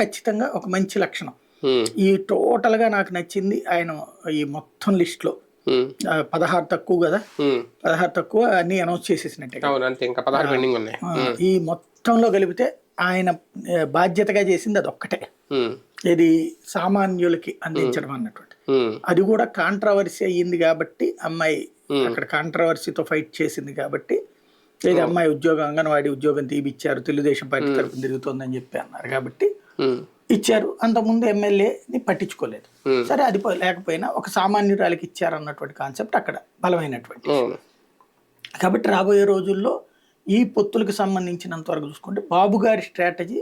ఖచ్చితంగా ఒక మంచి లక్షణం. ఈ టోటల్గా నాకు నచ్చింది ఆయన ఈ మొత్తం లిస్ట్లో పదహారు తక్కువ కదా. పదహారు తక్కువ అన్ని అనౌన్స్ చేసేసినట్టే ఈ మొత్తంలో కలిపితే ఆయన బాధ్యతగా చేసింది అది ఒక్కటే ఇది సామాన్యులకి అందించడం అన్నటువంటి. అది కూడా కాంట్రవర్సీ అయ్యింది కాబట్టి అమ్మాయి అక్కడ కాంట్రవర్సీతో ఫైట్ చేసింది కాబట్టి ఇది అమ్మాయి ఉద్యోగం అంగన్వాడీ ఉద్యోగం తీపిచ్చారు తెలుగుదేశం పార్టీ తరఫున తిరుగుతోందని చెప్పి అన్నారు కాబట్టి ఇచ్చారు. అంతకుముందు ఎమ్మెల్యేని పట్టించుకోలేదు. సరే అది లేకపోయినా ఒక సామాన్యురాలికి ఇచ్చారు అన్నటువంటి కాన్సెప్ట్ అక్కడ బలమైనటువంటి. కాబట్టి రాబోయే రోజుల్లో ఈ పొత్తులకు సంబంధించినంత వరకు చూసుకుంటే బాబు గారి స్ట్రాటజీ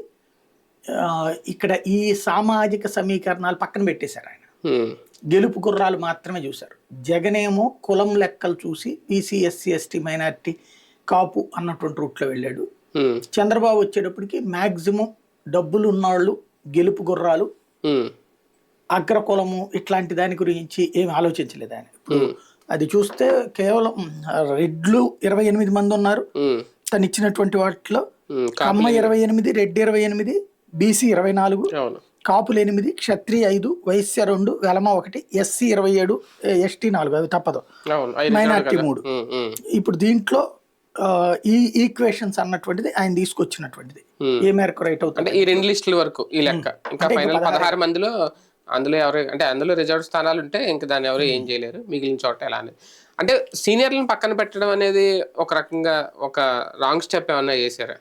ఇక్కడ ఈ సామాజిక సమీకరణాలు పక్కన పెట్టేశారు ఆయన. గెలుపు గుర్రాలు మాత్రమే చూశారు. జగనేమో కులం లెక్కలు చూసి BC SC ST minority Kapu అన్నటువంటి రూట్లో వెళ్ళాడు. చంద్రబాబు వచ్చేటప్పటికి మ్యాక్సిమం డబ్బులు ఉన్నవాళ్ళు గెలుపు గుర్రాలు. అగ్రకులము ఇట్లాంటి దాని గురించి ఏమి ఆలోచించలేదు ఆయన. ఇప్పుడు అది చూస్తే కేవలం రెడ్లు ఇరవై ఎనిమిది మంది ఉన్నారు. తను ఇచ్చినటువంటి వాటిలో కమ్మ ఇరవై ఎనిమిది రెడ్డి ఇరవై ఎనిమిది బీసీ ఇరవై నాలుగు కాపులు ఎనిమిది క్షత్రియ ఐదు వైశ్య రెండు వెలమ ఒకటి ఎస్సీ ఇరవై ఏడు ఎస్టీ నాలుగు అవి తప్పదు. మైనార్టీ. మూడు. ఇప్పుడు దీంట్లో ఈ ఈక్వేషన్స్ అన్నటువంటిది ఆయన తీసుకొచ్చినటువంటిది. ఏ మేరకు రైట్ అవుతుంది? అంటే ఈ రెండు లిస్టుల వరకు ఈ లెక్క. ఇంకా ఫైనల్ పదహారు మందిలో అందులో ఎవరు అంటే అందులో రిజర్వ్ స్థానాలు ఉంటే ఇంకా దాన్ని ఎవరు ఏం చేయలేరు. మిగిలిన చోట ఎలా అనేది అంటే సీనియర్లను పక్కన పెట్టడం అనేది ఒక రకంగా ఒక రాంగ్ స్టెప్ ఏమన్నా చేశారా?